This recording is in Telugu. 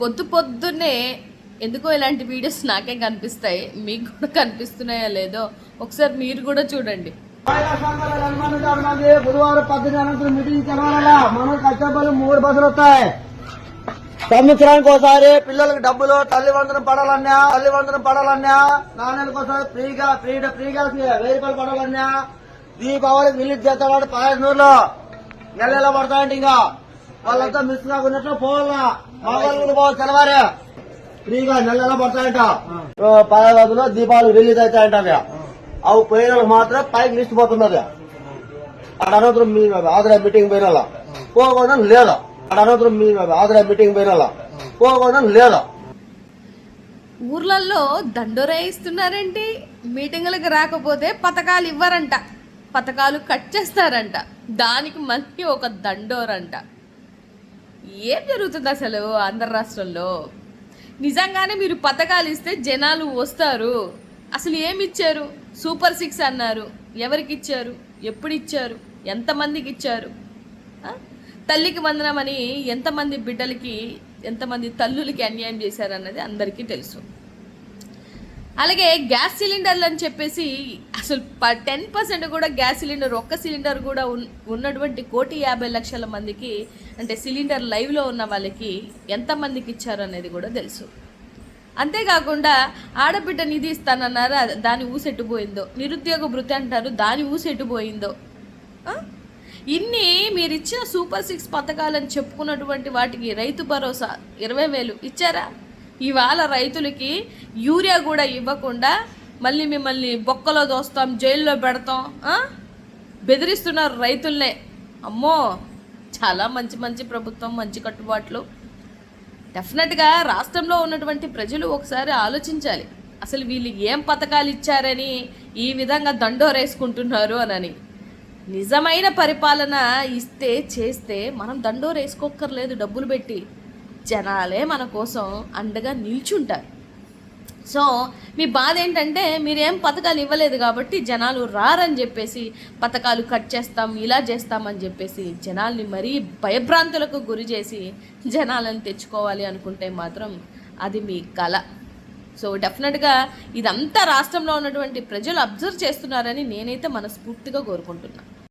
పొద్దు పొద్దున్నే ఎందుకో ఇలాంటి వీడియోస్ నాకే కనిపిస్తాయి. మీకు కూడా కనిపిస్తున్నాయో లేదో ఒకసారి మీరు కూడా చూడండి. బుధవారం పద్దెనిమిది అనంతరం మీటింగ్ తెలవాలా మనం కష్టపడి మూడు బస్సులు వస్తాయి సంవత్సరానికి ఒకసారి పిల్లలకు డబ్బులు తల్లిదండ్రులు పడాలన్నా తల్లి పడాలన్నా నాన్నలకు ఒకసారి ఫ్రీగా ఫ్రీ ఫ్రీగా వెయ్యి రూపాయలు పడాలన్నా దీపావళికి విలీజ్ చేస్తాడు పాయసూరులో నెల నెల పడతాయంట ఇంకా. వాళ్ళంతా మిస్ కాకుండా పోవాలా? మా వాళ్ళు కూడా పోవాలి తెలవారే ఫ్రీగా నెల నెల పడతాయంట. పదహారు దీపావళి రిలీజ్ అవుతాయంట అవి అవి పోయిన మాత్రం పైకి లిస్ట్ పోతున్నది. అక్కడ అనంతరం మీ ఆదరా మీటింగ్ పోయిన వాళ్ళ. పోకుండా లేదా? అక్కడ అనంతరం మీ ఆదరా మీటింగ్ పోయిన వాళ్ళ. పోకుండా లేదా? ఊర్లలో దండోరా ఇస్తున్నారేంటి మీటింగులకు రాకపోతే పథకాలు ఇవ్వరంట. పథకాలు కట్ చేస్తారంట. దానికి మళ్ళీ ఒక దండోరంట. ఏం జరుగుతుంది అసలు ఆంధ్ర రాష్ట్రంలో? నిజంగానే మీరు పథకాలు ఇస్తే జనాలు వస్తారు. అసలు ఏమి ఇచ్చారు? సూపర్ సిక్స్ అన్నారు. ఎవరికి ఇచ్చారు? ఎప్పుడు ఇచ్చారు? ఎంతమందికి ఇచ్చారు? తల్లికి వందనమని ఎంతమంది బిడ్డలకి ఎంతమంది తల్లులకి అన్యాయం చేశారన్నది అందరికీ తెలుసు. అలాగే గ్యాస్ సిలిండర్లు అని చెప్పేసి అసలు టెన్ పర్సెంట్ కూడా గ్యాస్ సిలిండర్ ఒక్క సిలిండర్ కూడా ఉన్నటువంటి కోటి యాభై లక్షల మందికి అంటే సిలిండర్ లైవ్లో ఉన్న వాళ్ళకి ఎంతమందికి ఇచ్చారు అనేది కూడా తెలుసు. అంతేకాకుండా ఆడబిడ్డ నిధి ఇస్తానన్నారు దాని ఊసెట్టుపోయిందో నిరుద్యోగ భృతి అంటారు దాని ఊసెట్టుపోయిందో ఇన్ని మీరు ఇచ్చిన సూపర్ సిక్స్ పథకాలని చెప్పుకున్నటువంటి వాటికి రైతు భరోసా ఇరవై వేలు ఇచ్చారా? ఇవాళ రైతులకి యూరియా కూడా ఇవ్వకుండా మళ్ళీ మిమ్మల్ని బొక్కలో దోస్తాం జైల్లో పెడతాం బెదిరిస్తున్నారు రైతుల్నే. అమ్మో చాలా మంచి మంచి ప్రభుత్వం మంచి కట్టుబాట్లు. డెఫినెట్గా రాష్ట్రంలో ఉన్నటువంటి ప్రజలు ఒకసారి ఆలోచించాలి. అసలు వీళ్ళు ఏం పథకాలు ఇచ్చారని ఈ విధంగా దండోరేసుకుంటున్నారు అనని. నిజమైన పరిపాలన ఇస్తే చేస్తే మనం దండోరేసుకోక్కర్లేదు డబ్బులు పెట్టి. జనాలే మన కోసం అండగా నిల్చుంటారు. సో మీ బాధ ఏంటంటే మీరేం పథకాలు ఇవ్వలేదు కాబట్టి జనాలు రారని చెప్పేసి పథకాలు కట్ చేస్తాం ఇలా చేస్తామని చెప్పేసి జనాల్ని మరీ భయభ్రాంతులకు గురి చేసి జనాలను తెచ్చుకోవాలి అనుకుంటే మాత్రం అది మీ కళ సో డెఫినెట్గా ఇదంతా రాష్ట్రంలో ఉన్నటువంటి ప్రజలు అబ్జర్వ్ చేస్తున్నారని నేనైతే మనస్ఫూర్తిగా కోరుకుంటున్నాను